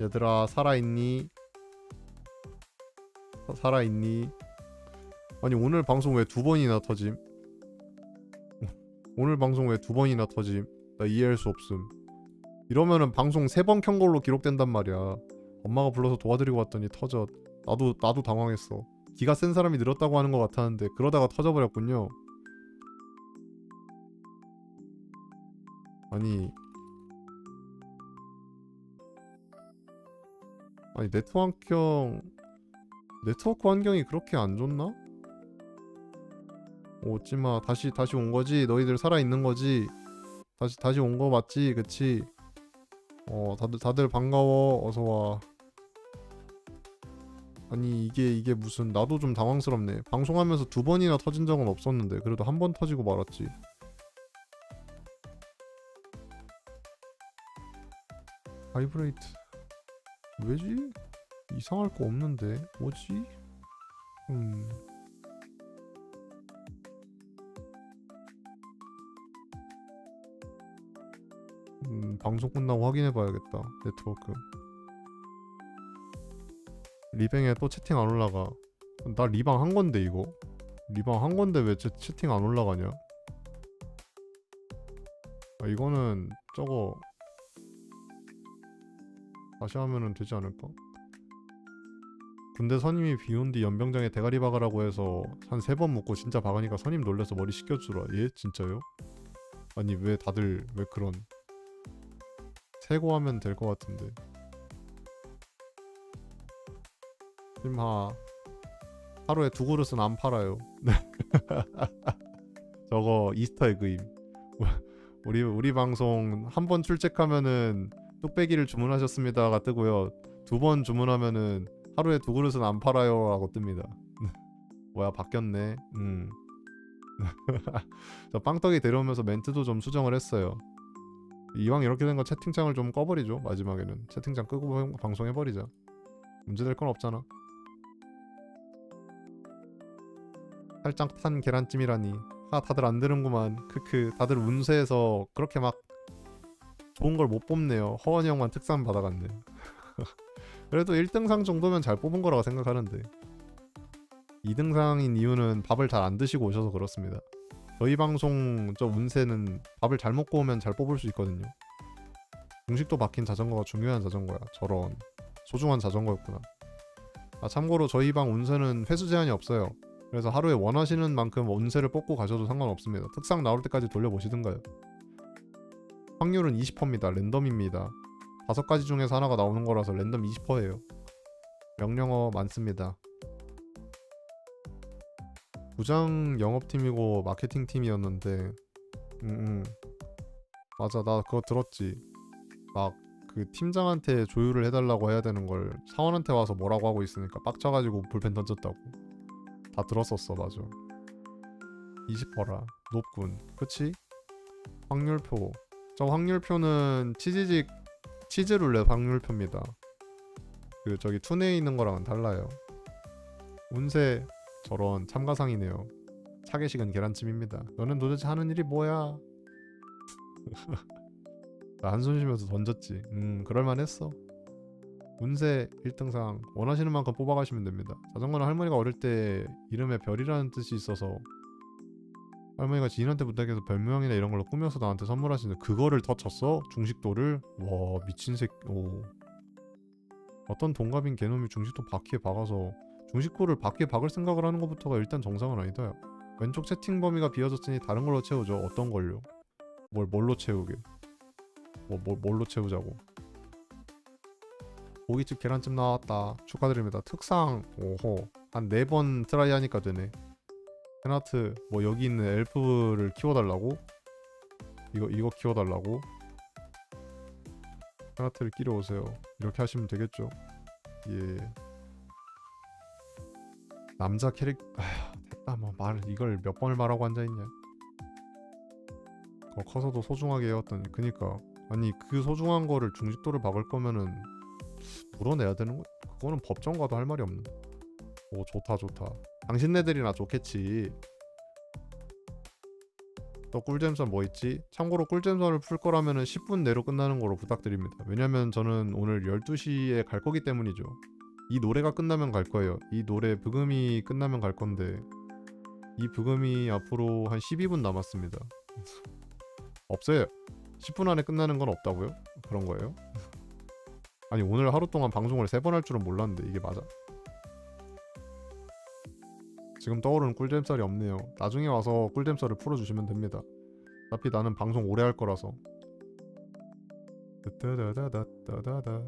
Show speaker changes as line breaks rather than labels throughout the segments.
얘들아 살아있니? 사- 살아있니? 아니 오늘 방송 왜 두 번이나 터짐? 오늘 방송 왜 두 번이나 터짐? 나 이해할 수 없음. 이러면은 방송 세 번 켠 걸로 기록된단 말이야. 엄마가 불러서 도와드리고 왔더니 터져. 나도 나도 당황했어. 기가 센 사람이 늘었다고 하는 것 같았는데 그러다가 터져버렸군요. 아니 아니 네트워크 환경 네트워크 환경이 그렇게 안 좋나? 오지마 다시 다시 온 거지? 너희들 살아 있는 거지? 다시 다시 온 거 맞지? 그치? 어 다들 다들 반가워. 어서 와. 아니 이게 이게 무슨 나도 좀 당황스럽네. 방송하면서 두 번이나 터진 적은 없었는데 그래도 한 번 터지고 말았지. 바이브레이트 왜지? 이상할 거 없는데. 뭐지? 음. 음, 방송 끝나고 확인해 봐야겠다 네트워크. 리뱅에 또 채팅 안 올라가. 나 리방 한 건데 이거? 리방 한 건데 왜 채, 채팅 안 올라가냐? 아, 이거는 저거 다시 하면은 되지 않을까 근데 선임이 비온 뒤 연병장에 대가리 박으라고 해서 한 세번 묻고 진짜 박으니까 선임 놀래서 머리 씻겨주라 예? 진짜요? 아니 왜 다들 왜 그런 세고하면 될 것 같은데. 심하 하루에 두 그릇은 안 팔아요. 저거 이스터 에그임. 우리 우리 방송 한 번 출첵하면은 뚝배기를 주문하셨습니다가 뜨고요. 두 번 주문하면은 하루에 두 그릇은 안 팔아요 라고 뜹니다. 뭐야 바뀌었네. 음. 저 빵떡이 데려오면서 멘트도 좀 수정을 했어요. 이왕 이렇게 된 거 채팅창을 좀 꺼버리죠 마지막에는 채팅창 끄고 방- 방송해버리자 문제될 건 없잖아 살짝 탄 계란찜이라니 아 다들 안 되는구만 크크 다들 운세에서 그렇게 막 좋은 걸 못 뽑네요 허원이 형만 특산 받아갔네 그래도 1등상 정도면 잘 뽑은 거라고 생각하는데 2등상인 이유는 밥을 잘 안 드시고 오셔서 그렇습니다 저희 방송 저 운세는 밥을 잘 먹고 오면 잘 뽑을 수 있거든요. 중식도 박힌 자전거가 중요한 자전거야. 저런 소중한 자전거였구나. 아 참고로 저희 방 운세는 회수 제한이 없어요. 그래서 하루에 원하시는 만큼 운세를 뽑고 가셔도 상관없습니다. 특상 나올 때까지 돌려보시든가요. 확률은 20%입니다. 랜덤입니다. 다섯 가지 중에서 하나가 나오는 거라서 랜덤 20%예요. 명령어 많습니다. 부장 영업팀이고 마케팅 팀이었는데 음, 음. 맞아 나 그거 들었지 막 그 팀장한테 조율을 해달라고 해야 되는 걸 사원한테 와서 뭐라고 하고 있으니까 빡쳐가지고 불펜 던졌다고 다 들었었어 맞아 20%라 높군 그치? 확률표 저 확률표는 치즈직 치즈룰렛 확률표입니다 그 저기 투네에 있는 거랑은 달라요 운세 저런 참가상이네요. 차계식은 계란찜입니다. 너는 도대체 하는 일이 뭐야? 나 한숨 쉬면서 던졌지. 음, 그럴만했어. 운세 1등상 원하시는 만큼 뽑아가시면 됩니다. 자전거는 할머니가 어릴 때 이름에 별이라는 뜻이 있어서 할머니가 지인한테 부탁해서 별명이나 이런 걸로 꾸며서 나한테 선물하시는데 그거를 터쳤어? 중식도를? 와 미친 새끼 오 어떤 동갑인 개놈이 중식도 바퀴에 박아서 중식구를 바퀴에 박을 생각을 하는 것부터가 일단 정상은 아니다. 왼쪽 채팅 범위가 비어졌으니 다른 걸로 채우죠. 어떤 걸요? 뭘 뭘로 채우게? 뭐, 뭐 뭘로 채우자고? 고깃집 계란찜 나왔다. 축하드립니다. 특상 오호 한 네 번 트라이 하니까 되네. 페나트 뭐 여기 있는 엘프를 키워달라고? 이거 이거 키워달라고? 페나트를 끼려 오세요. 이렇게 하시면 되겠죠. 예. 남자 캐릭 아휴 됐다 뭐말 이걸 몇 번을 말하고 앉아 있냐. 어, 커서도 소중하게 해왔더니 그니까 아니 그 소중한 거를 중식도를 박을 거면은 물어내야 되는 거 그거는 법정 가도 할 말이 없는. 오 좋다 좋다. 당신네들이나 좋겠지. 또 꿀잼선 뭐 있지? 참고로 꿀잼선을 풀 거라면은 10분 내로 끝나는 거로 부탁드립니다. 왜냐면 저는 오늘 12시에 갈 거기 때문이죠. 이 노래가 끝나면 갈 거예요. 이 노래 브금이 끝나면 갈 건데 이 브금이 앞으로 한 12분 남았습니다. 없어요. 10분 안에 끝나는 건 없다고요? 그런 거예요? 아니 오늘 하루 동안 방송을 세번할 줄은 몰랐는데 이게 맞아? 지금 떠오르는 꿀잼 썰이 없네요. 나중에 와서 꿀잼 썰을 풀어주시면 됩니다. 어차피 나는 방송 오래 할 거라서. 따다다다다다다.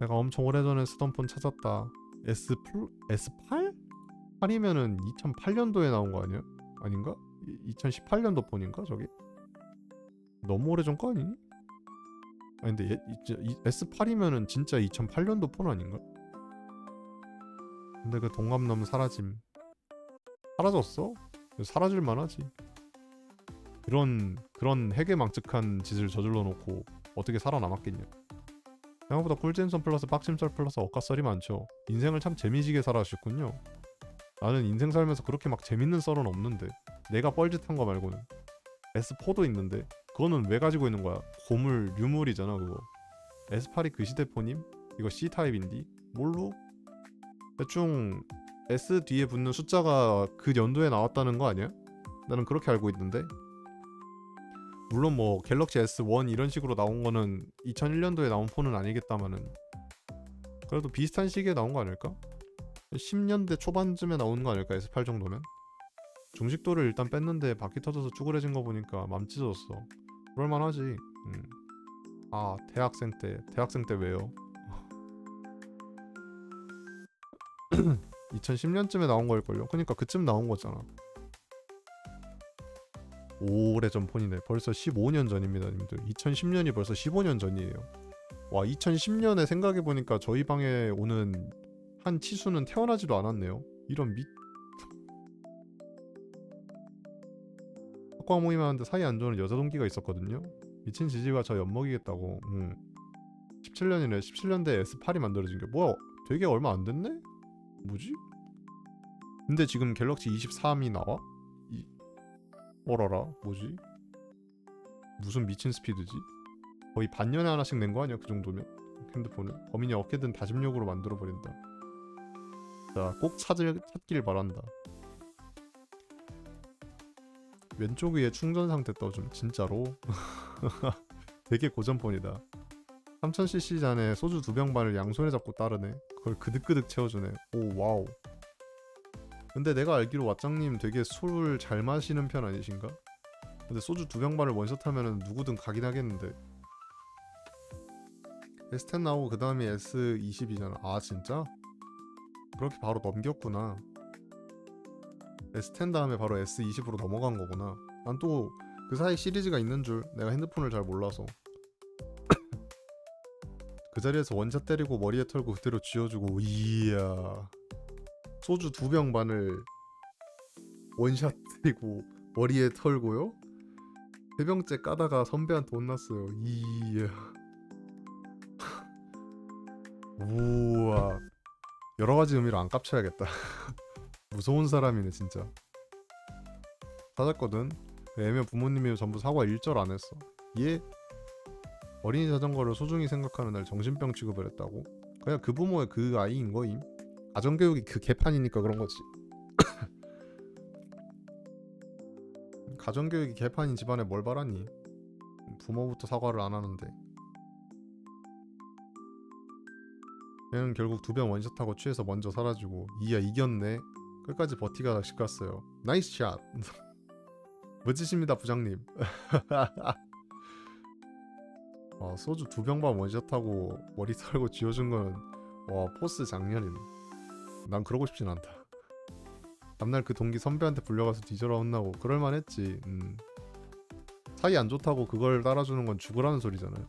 내가 엄청 오래전에 쓰던 폰 찾았다. S 플 S8? 8이면은 2008년도에 나온 거 아니야? 아닌가? 2018년도 폰인가 저기? 너무 오래전 거 아니니? 아니 근데 얘, 이, 이, S8이면은 진짜 2008년도 폰 아닌가? 근데 그 동감놈 사라짐. 사라졌어? 사라질 만 하지. 그런 그런 해괴망측한 짓을 저질러 놓고 어떻게 살아남았겠냐. 생각보다 꿀잼선 플러스 빡심썰 플러스 억가썰이 많죠. 인생을 참 재미지게 살아가셨군요. 나는 인생 살면서 그렇게 막 재밌는 썰은 없는데 내가 뻘짓한 거 말고는 S4도 있는데 그거는 왜 가지고 있는 거야? 고물, 유물이잖아 그거 S8이 그 시대 폰임? 이거 C타입인디? 뭘로? 대충 S 뒤에 붙는 숫자가 그 연도에 나왔다는 거 아니야? 나는 그렇게 알고 있는데 물론 뭐 갤럭시 S1 이런 식으로 나온 거는 2001년도에 나온 폰은 아니겠다마는 그래도 비슷한 시기에 나온 거 아닐까? 10년대 초반쯤에 나온 거 아닐까 S8 정도면? 중식도를 일단 뺐는데 바퀴 터져서 쭈그레진 거 보니까 맘 찢어졌어 그럴만하지. 음. 아 대학생 때 대학생 때 왜요? 2010년쯤에 나온 걸걸요? 그니까 그쯤 나온 거잖아. 오래전 폰이네. 벌써 15년 전입니다 님들. 2010년이 벌써 15년 전이에요. 와 2010년에 생각해 보니까 저희 방에 오는 한 치수는 태어나지도 않았네요. 이런 미 학과 모임하는데 사이 안 좋은 여자 동기가 있었거든요 미친 지지가 저 엿먹이겠다고 음. 17년이네 17년대 S8이 만들어진 게 뭐야 되게 얼마 안 됐네? 뭐지? 근데 지금 갤럭시 23이 나와? 이... 어라라 뭐지? 무슨 미친 스피드지? 거의 반년에 하나씩 낸 거 아니야 그 정도면? 핸드폰을 범인이 어떻게든 다짐력으로 만들어 버린다 자 꼭 찾을, 찾길 바란다 왼쪽 위에 충전 상태 떠줌 진짜로? 되게 고전폰이다. 3000cc 잔에 소주 두 병 반을 양손에 잡고 따르네. 그걸 그득그득 채워주네. 오 와우. 근데 내가 알기로 왓장님 되게 술을 잘 마시는 편 아니신가? 근데 소주 두 병 반을 원샷 하면은 누구든 가긴 하겠는데. S10 나오고 그 다음이 S20이잖아. 아 진짜? 그렇게 바로 넘겼구나 S10 다음에 바로 S20으로 넘어간 거구나. 난 또 그 사이 시리즈가 있는 줄 내가 핸드폰을 잘 몰라서. 그 자리에서 원샷 때리고 머리에 털고 그대로 쥐어주고 이야. 소주 두 병 반을 원샷 때리고 머리에 털고요? 세 병째 까다가 선배한테 혼났어요. 이야. 우와. 여러 가지 의미로 안 깝쳐야겠다 무서운 사람이네 진짜. 찾았거든. 애면 부모님이 전부 사과 일절 안 했어. 얘 어린이 자전거를 소중히 생각하는 날 정신병 취급을 했다고? 그냥 그 부모의 그 아이인 거임? 가정교육이 그 개판이니까 그런 거지. 가정교육이 개판인 집안에 뭘 바라니? 부모부터 사과를 안 하는데. 얘는 결국 두 병 원샷하고 취해서 먼저 사라지고 이야 이겼네 끝까지 버티가 낚시 갔어요. 나이스 샷 멋지십니다 부장님. 아, 소주 두 병반 원샷하고 머리 털고 쥐어준 거는 와 포스 장렬이네 난 그러고 싶진 않다. 다음날 그 동기 선배한테 불려가서 뒤져라 혼나고 그럴만했지. 음. 사이 안 좋다고 그걸 따라주는 건 죽으라는 소리잖아요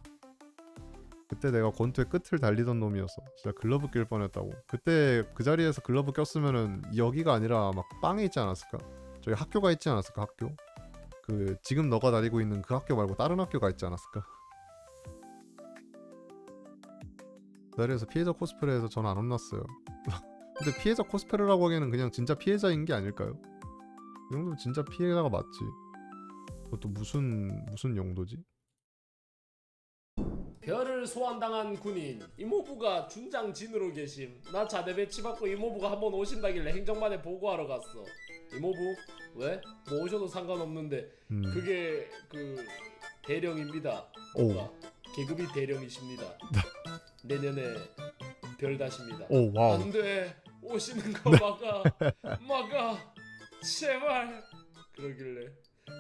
그때 내가 권투의 끝을 달리던 놈이었어 진짜 글러브 낄 뻔했다고 그때 그 자리에서 글러브 꼈으면은 여기가 아니라 막 빵에 있지 않았을까 저기 학교가 있지 않았을까 학교 그 지금 너가 다니고 있는 그 학교 말고 다른 학교가 있지 않았을까 그 자리에서 피해자 코스프레해서 전 안 혼났어요 근데 피해자 코스프레라고 하기에는 그냥 진짜 피해자인 게 아닐까요? 이 정도면 진짜 피해자가 맞지. 그것도 무슨 무슨 용도지?
별을 소환당한 군인 이모부가 준장 진으로 계심. 나 자대 배치받고 이모부가 한번 오신다길래 행정반에 보고하러 갔어. 이모부 왜? 뭐 오셔도 상관없는데
음.
그게 그 대령입니다.
오.
계급이 대령이십니다. 내년에 별 다십니다.
오 와우.
안돼. 오시는 거 막아. 막아. 제발. 그러길래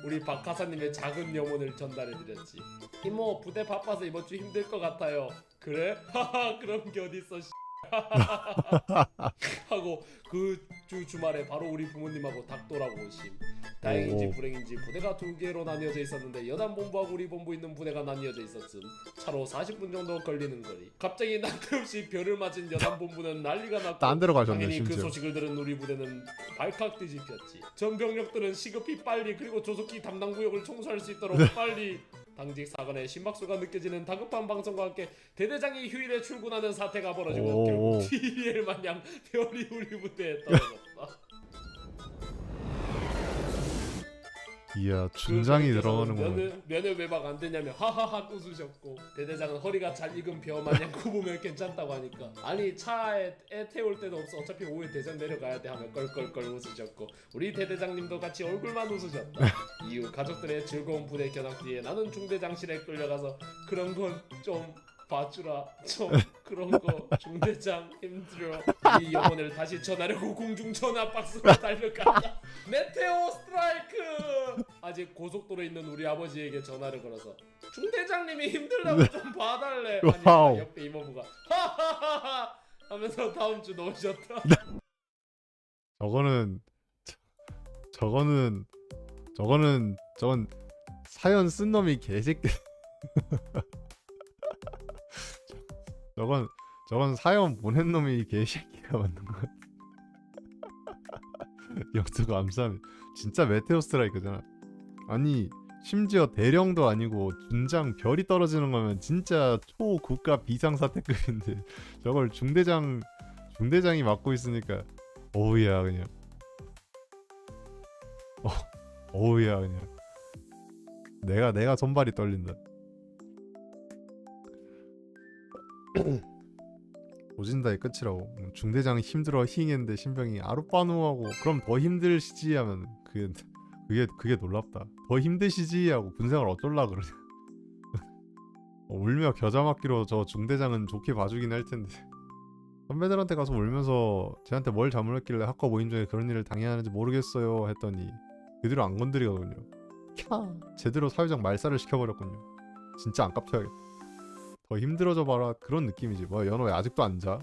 우리 박하사님의 작은 염원을 전달해드렸지 이모 부대 바빠서 이번 주 힘들 것 같아요 그래? 하하 그런 게 어딨어 씨. 하고 그 주 주말에 바로 우리 부모님하고 닭도라고 오심 다행인지
오.
불행인지 부대가 두 개로 나뉘어져 있었는데 여단 본부하고 우리 본부 있는 부대가 나뉘어져 있었음 차로 40분 정도 걸리는 거리 갑자기 난데없이 별을 맞은 여단 본부는 난리가 났고
딴 데로 가셨네
당연히 그
심지어.
소식을 들은 우리 부대는 발칵 뒤집혔지. 전 병력들은 시급히 빨리 그리고 조속히 담당 구역을 청소할 수 있도록 빨리 당직 사관의 심박수가 느껴지는 다급한 방송과 함께 대대장이 휴일에 출근하는 사태가 벌어지고
오.
결국 TDL 마냥 별이 우리 부대에 떨어졌다.
이야 준장이
그래서
들어가는구나.
면회, 면회 외박 안 되냐며 하하하 웃으셨고 대대장은 허리가 잘 익은 벼 마냥 굽으면 괜찮다고 하니까. 아니 차에 애 태울 데도 없어. 어차피 오후에 대전 내려가야 돼 하며 껄껄껄 웃으셨고 우리 대대장님도 같이 얼굴만 웃으셨다. 이후 가족들의 즐거운 부대 견학 뒤에 나는 중대장실에 끌려가서 그런 건좀 봐주라. 좀 그런 거 중대장 힘들어. 이 영혼을 다시 전하려고 공중 전화 박스로 달려간다. 메테오 스트라이크 아직 고속도로에 있는 우리 아버지에게 전화를 걸어서 중대장님이 힘들다고 좀 봐달래
와우.
하니까 옆에 이모부가 하하하하 하면서 다음 주 넣으셨다
저거는 저- 저거는 저거는 저건 사연 쓴 놈이 개새끼. 저건 저건 사연 보낸 놈이 개새끼가 맞는 거야. 영수가 감사합니다. 진짜 메테오 스트라이크잖아. 아니 심지어 대령도 아니고 준장 별이 떨어지는 거면 진짜 초국가 비상사태급인데 저걸 중대장 중대장이 맡고 있으니까 어우야 그냥 어 어우야 그냥 내가 내가 손발이 떨린다 오진다의 끝이라고. 음, 중대장이 힘들어 히잉했는데 신병이 아루빠누하고 그럼 더 힘들시지? 하면 그게 그게 그게 놀랍다. 더 힘드시지? 하고 군생활 어쩔라 그러냐. 어, 울며 겨자 맞기로 저 중대장은 좋게 봐주긴 할 텐데. 선배들한테 가서 울면서 쟤한테 뭘 잘못했길래 학과 모임 중에 그런 일을 당해야 하는지 모르겠어요 했더니 그 뒤로 안 건드리거든요. 캬 제대로 사회적 말살을 시켜버렸군요. 진짜 안 깝쳐야겠다 더 힘들어져 봐라 그런 느낌이지 뭐야 연호 왜 아직도 안 자?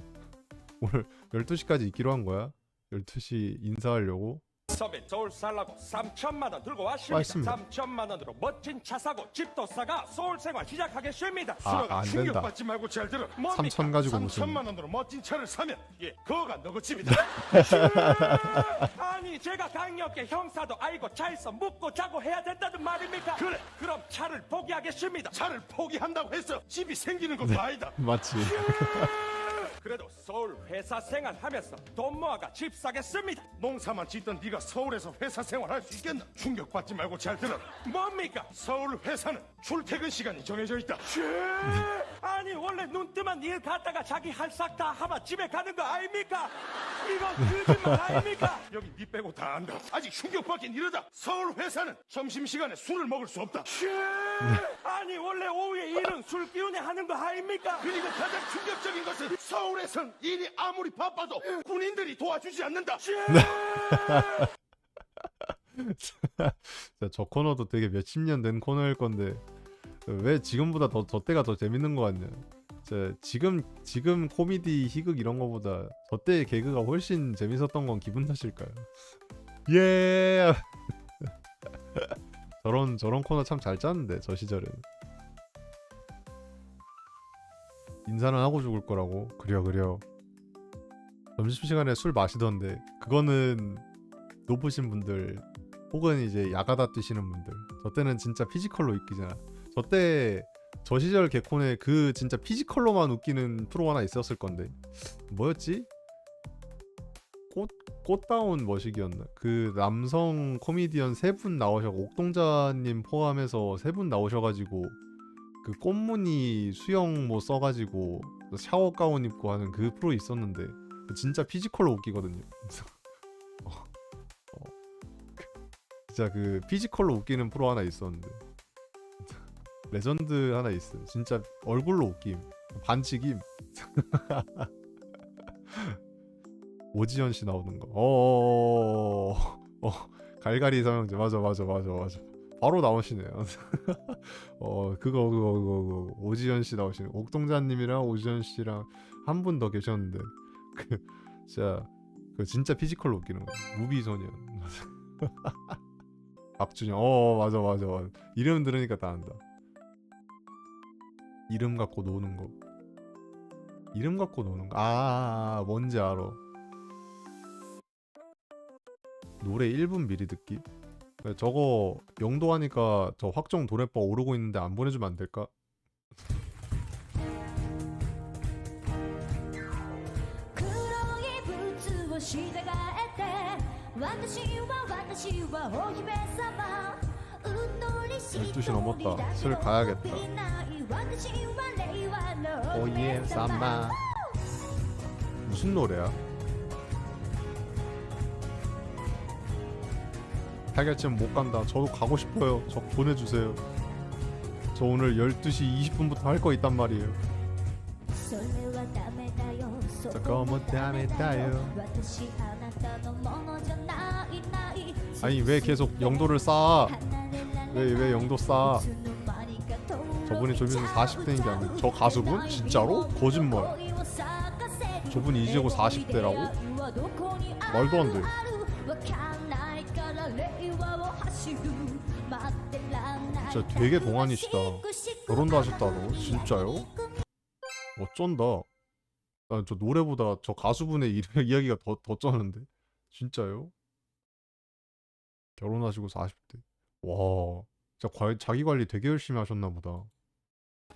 오늘 12시까지 있기로 한 거야? 12시 인사하려고?
섭외 서울 살라고 3천만 원 들고. 왔습니다. 3천만 원으로 멋진 차 사고 집도 싸가 서울 생활 시작하겠습니다.
아,
수라가
안 된다.
충격받지 말고 잘 들어.
뭡니까?
3천 가지고 무슨
3천만 원으로 멋진 차를 사면 예, 그거가 너그 집이다.
아니 제가 강력계 형사도 알고 차에서 묵고 자고 해야 된다는 말입니까?
그래.
그럼 차를 포기하겠습니다.
차를 포기한다고 해서 집이 생기는 것도 아니다.
맞지
그래도 서울 회사 생활하면서 돈 모아가 집 사겠습니다.
농사만 짓던 네가 서울에서 회사 생활할 수 있겠나? 충격받지 말고 잘 들어.
뭡니까?
서울 회사는 출퇴근 시간이 정해져 있다.
아니 원래 눈 뜨면 일 갔다가 자기 할 싹 다 하면 집에 가는 거 아닙니까? 이건 거짓말 아닙니까?
여기 네 빼고 다 안다. 아직 충격받긴 이르다. 서울 회사는 점심 시간에 술을 먹을 수 없다.
아니 원래 오후에 일은 술 기운에 하는 거 아닙니까?
그리고 가장 충격적인 것은 서울에선 일이 아무리 바빠도 군인들이 도와주지 않는다.
진짜 저 코너도 되게 몇십 년 된 코너일 건데 왜 지금보다 더 저 때가 더 재밌는 거 같냐? 진짜 지금 지금 코미디 희극 이런 거보다 저 때의 개그가 훨씬 재밌었던 건 기분 탓일까요? 예. 저런 저런 코너 참 잘 짰는데 저 시절에 인사는 하고 죽을 거라고 그려 그려 점심시간에 술 마시던데 그거는 높으신 분들 혹은 이제 야가다 뛰시는 분들 저 때는 진짜 피지컬로 이기잖아 저때 저 시절 개콘에 그 진짜 피지컬로만 웃기는 프로 하나 있었을 건데 뭐였지? 꽃 꽃다운 머시기였나? 그 남성 코미디언 세 분 나오셔 옥동자님 포함해서 세 분 나오셔가지고 그 꽃무늬 수영 뭐 써가지고 샤워 가운 입고 하는 그 프로 있었는데 진짜 피지컬로 웃기거든요. 어, 어, 그- 진짜 그 피지컬로 웃기는 프로 하나 있었는데 레전드 하나 있어요. 진짜 얼굴로 웃김 반칙임. 오지연 씨 나오는 거. 어, 어, 갈갈이 삼형제 맞아 맞아 맞아 맞아. 바로 나오시네요. 어 그거 그거 그거 그거 오지연 씨 나오시는 옥동자 님이랑 오지연 씨랑 한 분 더 계셨는데 그 진짜 그 진짜 피지컬로 웃기는 거. 무비 소년. 박준영. 어 맞아 맞아 맞아. 이름 들으니까 다 안다. 이름 갖고 노는 거. 이름 갖고 노는 거. 아, 아, 아 뭔지 알아. 노래 1분 미리 듣기? 저거 영도 하니까 저 확정 도래법 오르고 있는데 안 보내주면 안 될까? 12시 넘었다. 술 가야겠다. Oh, OEM 삼바 무슨 노래야? 달걀찜 못 간다. 저도 가고 싶어요. 저 보내주세요. 저 오늘 12시 20분부터 할 거 있단 말이에요.
잠깐만 다음에 따요.
아니 왜 계속 영도를 쌓아? 왜 왜 영도 쌓아? 저분이 조비서 40대인 게 아니고 저 가수분? 진짜로? 거짓말. 저분이 이제고 40대라고? 말도 안 돼. 진짜 되게 동안이시다. 결혼도 하셨다고? 진짜요? 어쩐다. 난저 노래보다 저 가수분의 이, 이야기가 더, 더 쩌는데? 진짜요? 결혼하시고 40대. 와, 진짜 관- 자기 관리 되게 열심히 하셨나 보다.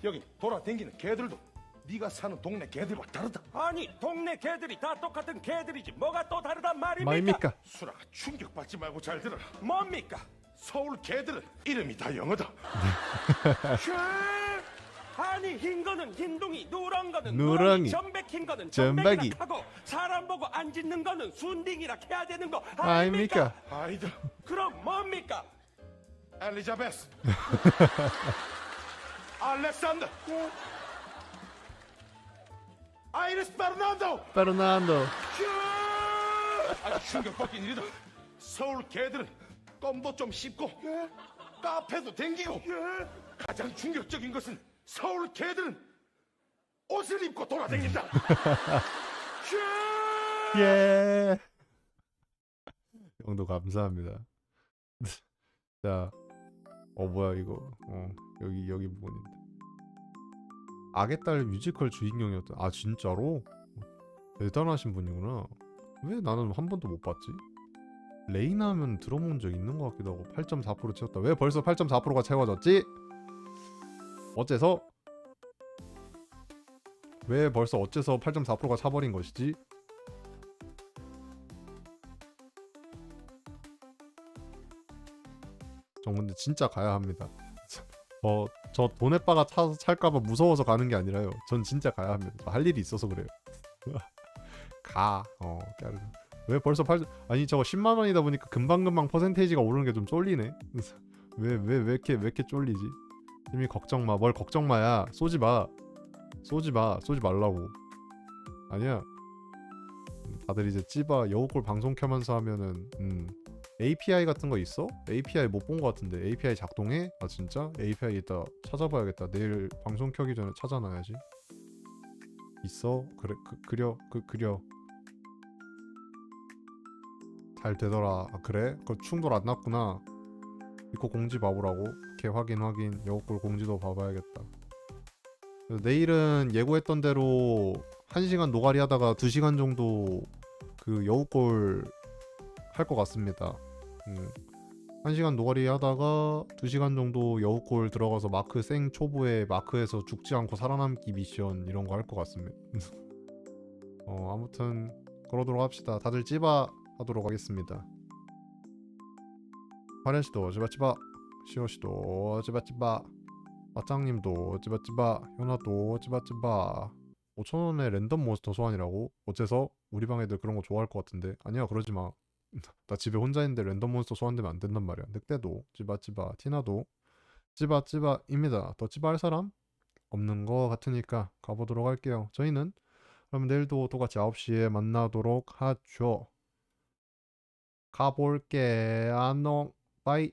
여기 돌아다니는 개들도 네가 사는 동네 개들과 다르다.
아니 동네 개들이 다 똑같은 개들이지 뭐가 또 다르단 말입니까?
마입니까?
수라가 충격받지 말고 잘 들어라.
뭡니까?
서울 개들은 이름이 다 영어다.
쉐! 아니 흰 거는 흰둥이 누런 거는
누렁이,
누렁이 점백 흰 거는. 점백이라 하고 사람 보고 안 짖는 거는 순딩이라 해야 되는 거
아닙니까?
아닙니까?
아이다.
그럼 뭡니까?
엘리자베스. 알렉산더. 아이리스 베르난도.
페르난도.
아주 충격받긴 일이다. 서울 개들은 껌도 좀 씹고 카페도 댕기고 가장 충격적인 것은 서울 개들은 옷을 입고 돌아다닌다.
예. 영도 감사합니다. 자, 어 뭐야 이거? 어 여기 여기 부분인데. 악의 딸 뮤지컬 주인공이었다. 아 진짜로? 대단하신 분이구나. 왜 나는 한 번도 못 봤지? 레이나 하면 들어본 적 있는 것 같기도 하고 8.4% 채웠다. 왜 벌써 8.4%가 채워졌지? 어째서? 왜 벌써 어째서 8.4%가 차버린 것이지? 저 근데 진짜 가야 합니다. 저, 저 돈에 빠가 차, 찰까봐 무서워서 가는 게 아니라요. 전 진짜 가야 합니다. 저할 일이 있어서 그래요. 가. 어, 깨르. 왜 벌써 8 아니 저거 10만 원이다 보니까 금방 금방 퍼센테이지가 오르는 게 좀 쫄리네. 왜 왜 왜 이렇게 왜 이렇게 쫄리지? 이미 걱정 마. 뭘 걱정 마야. 쏘지 마. 쏘지 마. 쏘지 말라고. 아니야. 다들 이제 찌바 여우꼴 방송 켜면서 하면은 음 API 같은 거 있어? API 못 본 거 같은데 API 작동해? 아 진짜? API 이따 찾아봐야겠다. 내일 방송 켜기 전에 찾아놔야지. 있어? 그래 그, 그려 그 그려. 잘 되더라. 아 그래? 그 충돌 안 났구나. 이거 공지 봐보라고. 오케이 확인 확인. 여우꼴 공지도 봐봐야겠다. 내일은 예고했던 대로 1시간 노가리 하다가 2시간 정도 그 여우꼴 할것 같습니다. 음. 1시간 노가리 하다가 2시간 정도 여우골 들어가서 마크 생 초보에 마크에서 죽지 않고 살아남기 미션 이런 거 할 것 같습니다. 어 아무튼 그러도록 합시다. 다들 찌바 하도록 하겠습니다. 화련 씨도 찌바찌바, 시오 씨도 찌바찌바, 마짱님도 찌바찌바, 현아도 찌바찌바. 5천원의 랜덤 몬스터 소환이라고? 어째서? 우리 방 애들 그런 거 좋아할 것 같은데 아니야 그러지 마. 나 집에 혼자 있는데 랜덤 몬스터 소환되면 안 된단 말이야. 늑대도 찌바찌바, 티나도 찌바찌바입니다. 더 찌바할 사람? 없는 거 같으니까 가보도록 할게요. 저희는 그럼 내일도 똑같이 9시에 만나도록 하죠. 가볼게. 안녕. 바이.